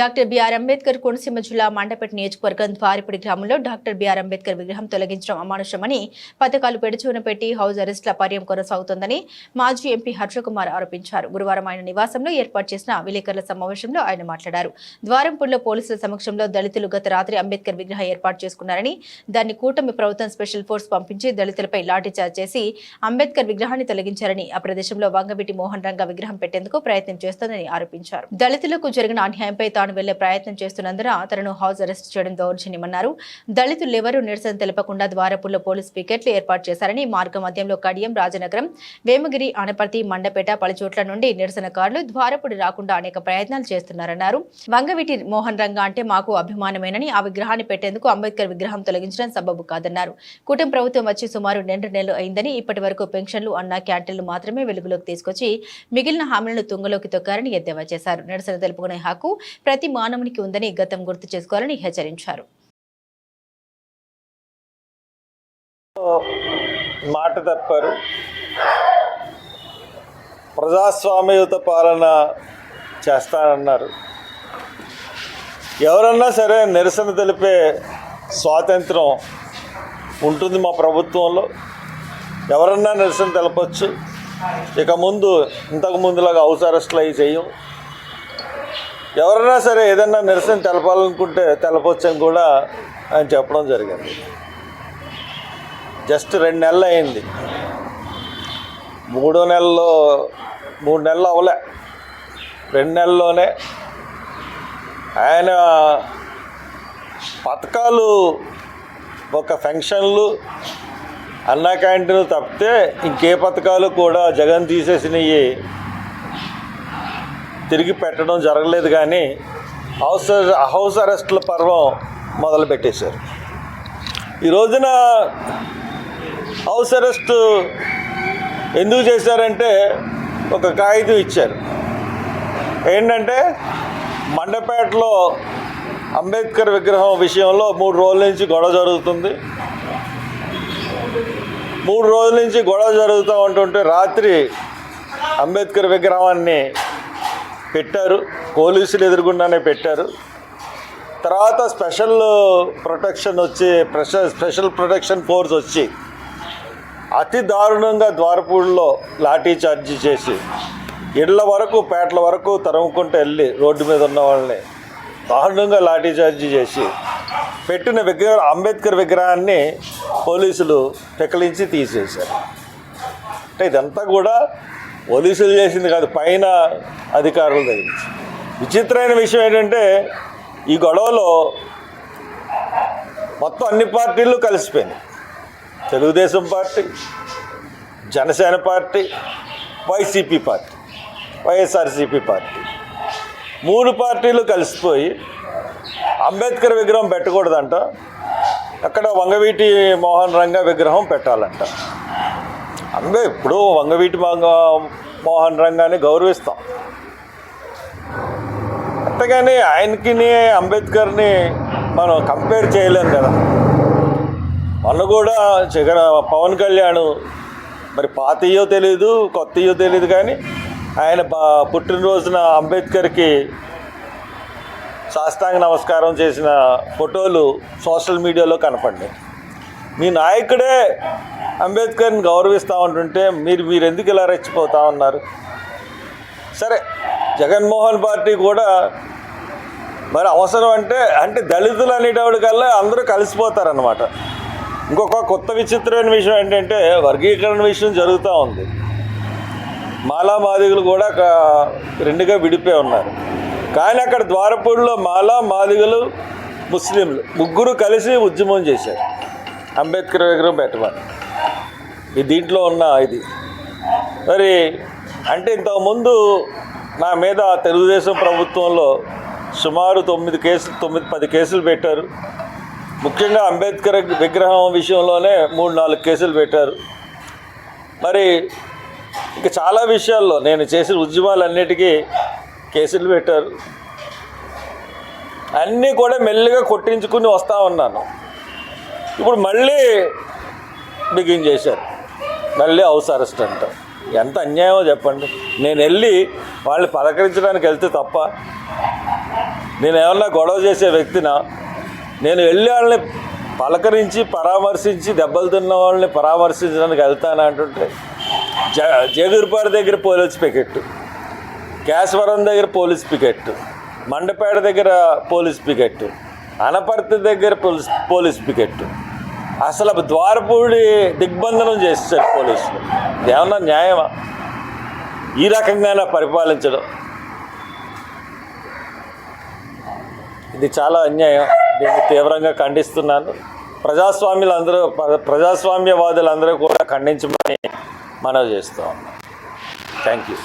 Doctor BR Ambedkar Konaseema జిల్లా మండపేట నియోజకవర్గం ద్వారిపూడి గ్రామంలో డాక్టర్ బిఆర్ అంబేద్కర్ విగ్రహం తొలగించడం అమానుషమని పథకాలు పెడుచూన పెట్టి హౌస్ అరెస్ట్ల పర్యం కొనసాగుతోందని మాజీ ఎంపీ హర్షకుమార్ ఆరోపించారు. గురువారం ఆయన నివాసంలో ఏర్పాటు చేసిన విలేకరుల సమావేశంలో ఆయన మాట్లాడారు. ద్వారంపూడిలో పోలీసుల సమక్షంలో దళితులు గత రాత్రి అంబేద్కర్ విగ్రహం ఏర్పాటు చేసుకున్నారని దాన్ని కూటమి ప్రభుత్వం స్పెషల్ ఫోర్స్ పంపించి దళితులపై లాఠీచార్జ్ చేసి అంబేద్కర్ విగ్రహాన్ని తొలగించారని ఆ ప్రదేశంలో వంగవీటి మోహన్ రంగ విగ్రహం పెట్టేందుకు ప్రయత్నం చేస్తోందని ఆరోపించారు. దళితులకు జరిగిన అన్యాయంపై తాను వెళ్ళే ప్రయత్నం చేస్తున్నందున తనను హౌస్ అరెస్ట్ చేయడం దౌర్జన్యమన్నారు. దళితులెవరూ నిరసన తెలపకుండా ద్వారపూర్లో పోలీస్ పికెట్లు ఏర్పాటు చేశారని మార్గ మధ్యంలో కడియం రాజనగరం వేమగిరి అనపర్తి మండపేట పలుచోట్ల నుండి నిరసనకారులు ద్వారపుడి రాకుండా అనేక ప్రయత్నాలు చేస్తున్నారన్నారు. వంగవీటి మోహన్ రంగ అంటే మాకు అభిమానమేనని ఆ విగ్రహాన్ని పెట్టేందుకు అంబేద్కర్ విగ్రహం తొలగించడం సబబు కాదన్నారు. కూటమి ప్రభుత్వం వచ్చి సుమారు రెండు నెలలు అయిందని ఇప్పటి వరకు పెన్షన్లు అన్న క్యాంటీన్లు మాత్రమే వెలుగులోకి తీసుకొచ్చి మిగిలిన హామీలను తుంగలోకి తొక్కారని ఎద్దేవా చేశారు. నిరసన తెలుపుకునే హక్కు ప్రతి మానవునికి ఉందని గతం గుర్తు చేసుకోవాలని హెచ్చరించారు. మాట తప్పారు. ప్రజాస్వామ్యయుత పాలన చేస్తానన్నారు. ఎవరన్నా సరే నిరసన తెలిపే స్వాతంత్రం ఉంటుంది మా ప్రభుత్వంలో. ఎవరన్నా నిరసన తెలపచ్చు. ఇక ముందు ఇంతకు ముందులాగా హౌస్ అరెస్ట్లు అవి ఎవరైనా సరే ఏదన్నా నిరసన తెలపాలనుకుంటే తెలపొచ్చని కూడా ఆయన చెప్పడం జరిగింది. జస్ట్ రెండు నెలలు అయింది. మూడో నెలలో మూడు నెలలు అవలే రెండు నెలల్లోనే ఆయన పథకాలు ఒక ఫంక్షన్లు అన్నా క్యాంటీన్ తప్పితే ఇంకే పథకాలు కూడా జగన్ తీసేసినవి తిరిగి పెట్టడం జరగలేదు కానీ హౌస్ హౌస్ అరెస్టుల పర్వం మొదలు పెట్టేశారు ఈ రోజున హౌస్ అరెస్ట్ ఎందుకు చేశారంటే ఒక కాగితం ఇచ్చారు. ఏంటంటే మండపేటలో అంబేద్కర్ విగ్రహం విషయంలో మూడు రోజుల నుంచి గొడవ జరుగుతుంది. మూడు రోజుల నుంచి గొడవ జరుగుతూ ఉంటుంటే రాత్రి అంబేద్కర్ విగ్రహాన్ని పెట్టారు. పోలీసులు ఎదురుగుండానే పెట్టారు. తర్వాత స్పెషల్ ప్రొటెక్షన్ వచ్చి స్పెషల్ స్పెషల్ ప్రొటెక్షన్ ఫోర్స్ వచ్చి అతి దారుణంగా ద్వారపూడిలో లాఠీ చార్జీ చేసి ఇళ్ళ వరకు పేటల వరకు తరుముకుంటూ వెళ్ళి రోడ్డు మీద ఉన్న వాళ్ళని దారుణంగా లాఠీ చార్జీ చేసి పెట్టిన విగ్రహం అంబేద్కర్ విగ్రహాన్ని పోలీసులు పెకలించి తీసేశారు. అంటే ఇదంతా కూడా పోలీసులు చేసింది కాదు పైన అధికారులు తగిలించి విచిత్రమైన విషయం ఏంటంటే ఈ గొడవలో మొత్తం అన్ని పార్టీలు కలిసిపోయినాయి. Telugu Desam party Janasena party YCP party YSRCP party. మూడు పార్టీలు కలిసిపోయి అంబేద్కర్ విగ్రహం పెట్టకూడదంట అక్కడ వంగవీటి మోహన్ రంగ విగ్రహం పెట్టాలంట. అంబే ఇప్పుడు వంగవీటి మంగ- మోహన్ రంగాన్ని గౌరవిస్తాం. అంతేగాని ఆయనకి అంబేద్కర్ని మనం కంపేర్ చేయలేం కదా. మొన్న కూడా జగన్ పవన్ కళ్యాణ్ మరి పాతయో తెలియదు కొత్తయో తెలియదు కానీ ఆయన పుట్టినరోజున అంబేద్కర్కి సాష్టాంగ నమస్కారం చేసిన ఫోటోలు సోషల్ మీడియాలో కనపడినాయి మీ నాయకుడే అంబేద్కర్ని గౌరవిస్తూ ఉంటుంటే మీరు మీరు ఎందుకు ఇలా రెచ్చిపోతూ ఉన్నారు? సరే జగన్మోహన్ పార్టీ కూడా మరి అవసరం అంటే అంటే దళితులు అనేటప్పటికల్లా అందరూ కలిసిపోతారనమాట ఇంకొక కొత్త విచిత్రమైన విషయం ఏంటంటే వర్గీకరణ విషయం జరుగుతూ ఉంది. మాలా మాదిగలు కూడా రెండుగా విడిపోయి ఉన్నారు. కానీ అక్కడ ద్వారపూడిలో మాలా మాదిగలు ముస్లింలు ముగ్గురు కలిసి ఉద్యమం చేశారు. అంబేద్కర్ విగ్రహం పెట్టమని. ఈ దీంట్లో ఉన్న ఇది. మరి అంటే ఇంతకుముందు నా మీద తెలుగుదేశం ప్రభుత్వంలో సుమారు తొమ్మిది కేసులు తొమ్మిది పది కేసులు పెట్టారు. ముఖ్యంగా అంబేద్కర్ విగ్రహం విషయంలోనే మూడు నాలుగు కేసులు పెట్టారు. మరి ఇక చాలా విషయాల్లో నేను చేసిన ఉద్యమాలన్నిటికీ కేసులు పెట్టారు. అన్నీ కూడా మెల్లిగా కొట్టించుకుని వస్తూ ఉన్నాను. ఇప్పుడు మళ్ళీ బిగిన్ చేశారు. మళ్ళీ హౌస్ అరెస్ట్ అంట. ఎంత అన్యాయమో చెప్పండి. నేను వెళ్ళి వాళ్ళని పలకరించడానికి వెళ్తే తప్ప నేను ఏమన్నా గొడవ చేసే వ్యక్తినా? నేను వెళ్ళి వాళ్ళని పలకరించి పరామర్శించి దెబ్బలు తిన్న వాళ్ళని పరామర్శించడానికి వెళ్తాను అంటుంటే జ జగూర్పాడు దగ్గర పోలీస్ పికెట్ కేశవరం దగ్గర పోలీస్ పికెట్ మండపేట దగ్గర పోలీస్ పికెట్ అనపర్తి దగ్గర పోలీస్ పోలీస్ పికెట్ అసలు ద్వారపూడి దిగ్బంధనం చేస్తారు పోలీసులు. ఏమన్నా న్యాయమా? ఈ రకంగానే పరిపాలించడం. ఇది చాలా అన్యాయం. దీన్ని తీవ్రంగా ఖండిస్తున్నాను. ప్రజాస్వామ్యులు అందరూ ప్రజాస్వామ్యవాదులందరూ కూడా ఖండించమని మనవి చేస్తాం థ్యాంక్ యూ.